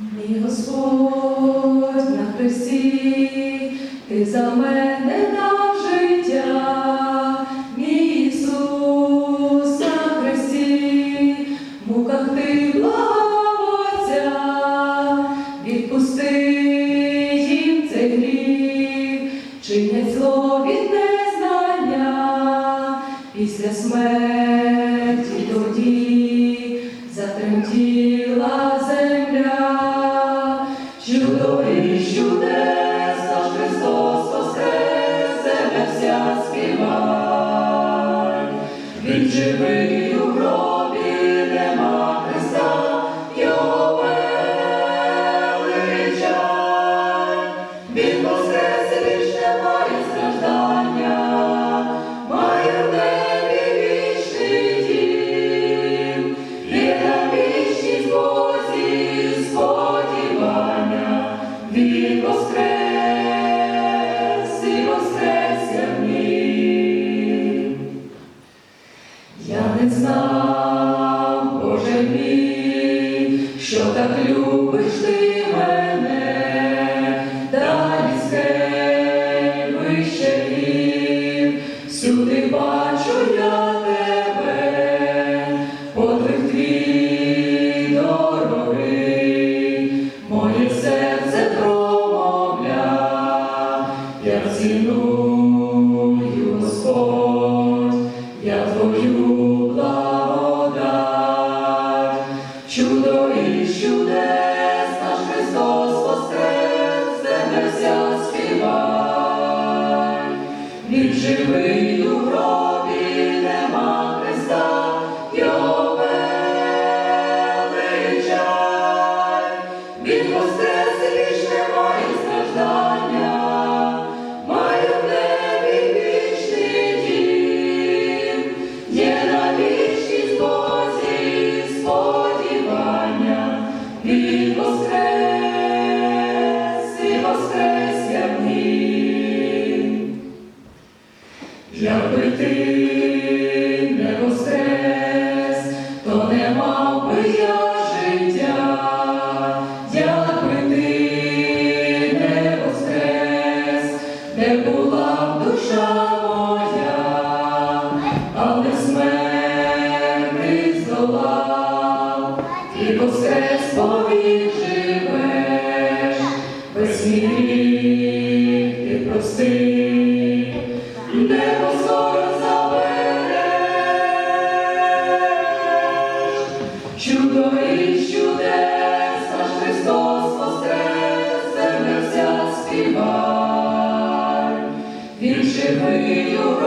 Мій Господь на хресті, ти за мене життя, мій Ісус на хресті, в муках ти благав Отця, відпусти їм гріх, чинять зло від незнання, після смерті не Боже мій, що так любиш ти мене, далі вище гір, всюди бачу я тебе, подвиг твій дорогий, моє серце промовля, я ціную, чудо ти не воскрес, то не мав би я життя, ти не воскрес, не була душа моя, але смерти здолав, і воскрес повік весь мій ти простив, забереш, чудо і чудес, наш Христос воскрес, земля вся співай, Він живий у